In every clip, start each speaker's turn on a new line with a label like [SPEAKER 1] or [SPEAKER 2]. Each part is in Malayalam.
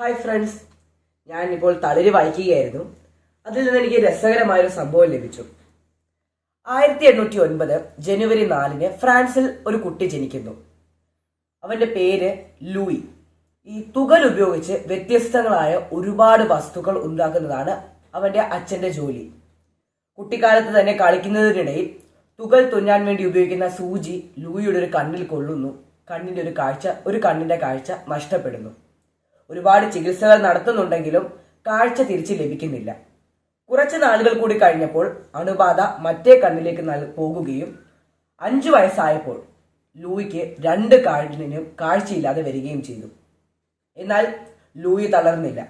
[SPEAKER 1] ഹായ് ഫ്രണ്ട്സ് ഞാൻ ഇപ്പോൾ തളിര് വായിക്കുകയായിരുന്നു. അതിൽ നിന്ന് എനിക്ക് രസകരമായൊരു സംഭവം ലഭിച്ചു. ആയിരത്തി എണ്ണൂറ്റി ഒൻപത് ജനുവരി നാലിന് ഫ്രാൻസിൽ ഒരു കുട്ടി ജനിക്കുന്നു. അവന്റെ പേര് ലൂയി. ഈ തുകൽ ഉപയോഗിച്ച് വ്യത്യസ്തങ്ങളായ ഒരുപാട് വസ്തുക്കൾ ഉണ്ടാക്കുന്നതാണ് അവന്റെ അച്ഛന്റെ ജോലി. കുട്ടിക്കാലത്ത് തന്നെ കളിക്കുന്നതിനിടയിൽ തുകൽ തുന്നാൻ വേണ്ടി ഉപയോഗിക്കുന്ന സൂചി ലൂയിയുടെ ഒരു കണ്ണിൽ കൊള്ളുന്നു. കണ്ണിന്റെ ഒരു കാഴ്ച ഒരു കണ്ണിന്റെ കാഴ്ച നഷ്ടപ്പെടുന്നു. ഒരുപാട് ചികിത്സകൾ നടത്തുന്നുണ്ടെങ്കിലും കാഴ്ച തിരിച്ച് ലഭിക്കുന്നില്ല. കുറച്ച് നാളുകൾ കൂടി കഴിഞ്ഞപ്പോൾ അണുബാധ മറ്റേ കണ്ണിലേക്ക് പോകുകയും അഞ്ചു വയസ്സായപ്പോൾ ലൂയിക്ക് രണ്ട് കണ്ണിനും കാഴ്ചയില്ലാതെ വരികയും ചെയ്തു. എന്നാൽ ലൂയി തളർന്നില്ല.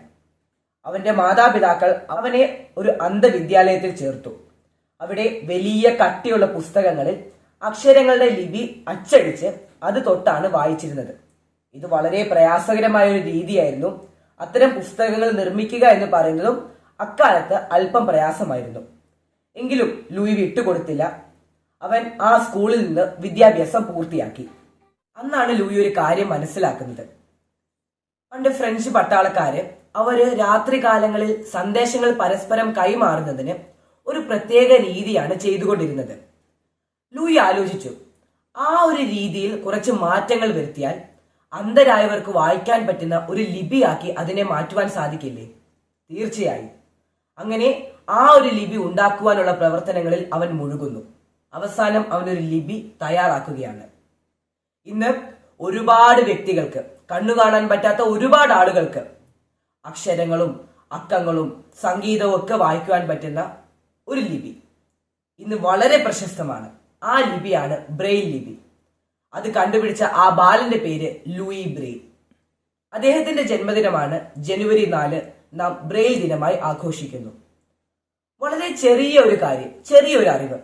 [SPEAKER 1] അവന്റെ മാതാപിതാക്കൾ അവനെ ഒരു അന്ധവിദ്യാലയത്തിൽ ചേർത്തു. അവിടെ വലിയ കട്ടിയുള്ള പുസ്തകങ്ങളിൽ അക്ഷരങ്ങളുടെ ലിപി അച്ചടിച്ച് അത് തൊട്ടാണ് വായിച്ചിരുന്നത്. ഇത് വളരെ പ്രയാസകരമായ ഒരു രീതിയായിരുന്നു. അത്തരം പുസ്തകങ്ങൾ നിർമ്മിക്കുക എന്ന് പറയുന്നതും അക്കാലത്ത് അല്പം പ്രയാസമായിരുന്നു. എങ്കിലും ലൂയി വിട്ടുകൊടുത്തില്ല. അവൻ ആ സ്കൂളിൽ നിന്ന് വിദ്യാഭ്യാസം പൂർത്തിയാക്കി. അന്നാണ് ലൂയി ഒരു കാര്യം മനസ്സിലാക്കുന്നത്. പണ്ട് ഫ്രഞ്ച് പട്ടാളക്കാര് അവർ രാത്രികാലങ്ങളിൽ സന്ദേശങ്ങൾ പരസ്പരം കൈമാറുന്നതിന് ഒരു പ്രത്യേക രീതിയാണ് ചെയ്തുകൊണ്ടിരുന്നത്. ലൂയി ആലോചിച്ചു ആ ഒരു രീതിയിൽ കുറച്ച് മാറ്റങ്ങൾ വരുത്തിയാൽ അന്ധരായവർക്ക് വായിക്കാൻ പറ്റുന്ന ഒരു ലിപിയാക്കി അതിനെ മാറ്റുവാൻ സാധിക്കില്ലേ? തീർച്ചയായും. അങ്ങനെ ആ ഒരു ലിപി ഉണ്ടാക്കുവാനുള്ള പ്രവർത്തനങ്ങളിൽ അവൻ മുഴുകുന്നു. അവസാനം അവനൊരു ലിപി തയ്യാറാക്കുകയാണ്. ഇന്ന് ഒരുപാട് വ്യക്തികൾക്ക് കണ്ണു കാണാൻ പറ്റാത്ത ഒരുപാട് ആളുകൾക്ക് അക്ഷരങ്ങളും അക്കങ്ങളും സംഗീതവും ഒക്കെ വായിക്കുവാൻ പറ്റുന്ന ഒരു ലിപി. ഇന്ന് വളരെ പ്രശസ്തമാണ്. ആ ലിപിയാണ് ബ്രെയിൽ ലിപി. അത് കണ്ടുപിടിച്ച ആ ബാലന്റെ പേര് ലൂയി ബ്രെയിൽ അദ്ദേഹത്തിന്റെ ജന്മദിനമാണ് ജനുവരി നാല് നാം ബ്രെയിൽ ദിനമായി ആഘോഷിക്കുന്നു. വളരെ ചെറിയ ഒരു കാര്യം ചെറിയ ഒരു അറിവ്.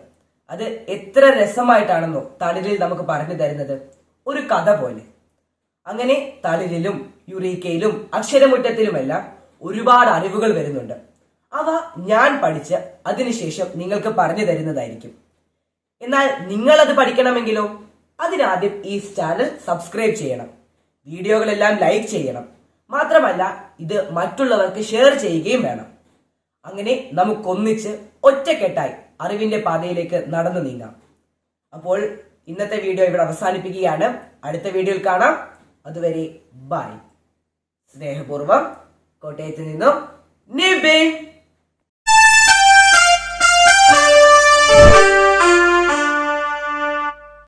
[SPEAKER 1] അത് എത്ര രസമായിട്ടാണെന്നോ തളിരിൽ നമുക്ക് പറഞ്ഞു തരുന്നത് ഒരു കഥ പോലെ. അങ്ങനെ തളിരിലും യുറീക്കയിലും അക്ഷരമുറ്റത്തിലുമെല്ലാം ഒരുപാട് അറിവുകൾ വരുന്നുണ്ട്. അവ ഞാൻ പഠിച്ച് അതിനുശേഷം നിങ്ങൾക്ക് പറഞ്ഞു തരുന്നതായിരിക്കും. എന്നാൽ നിങ്ങൾ അത് പഠിക്കണമെങ്കിലോ? അതിനാദ്യം ഈ ചാനൽ സബ്സ്ക്രൈബ് ചെയ്യണം. വീഡിയോകളെല്ലാം ലൈക്ക് ചെയ്യണം. മാത്രമല്ല ഇത് മറ്റുള്ളവർക്ക് ഷെയർ ചെയ്യുകയും വേണം. അങ്ങനെ നമുക്കൊന്നിച്ച് ഒറ്റക്കെട്ടായി അറിവിന്റെ പാതയിലേക്ക് നടന്നു നീങ്ങാം. അപ്പോൾ ഇന്നത്തെ വീഡിയോ ഇവിടെ അവസാനിപ്പിക്കുകയാണ്. അടുത്ത വീഡിയോയിൽ കാണാം. അതുവരെ ബൈ സ്നേഹപൂർവം കോട്ടയത്ത് നിന്നും നിബിൻ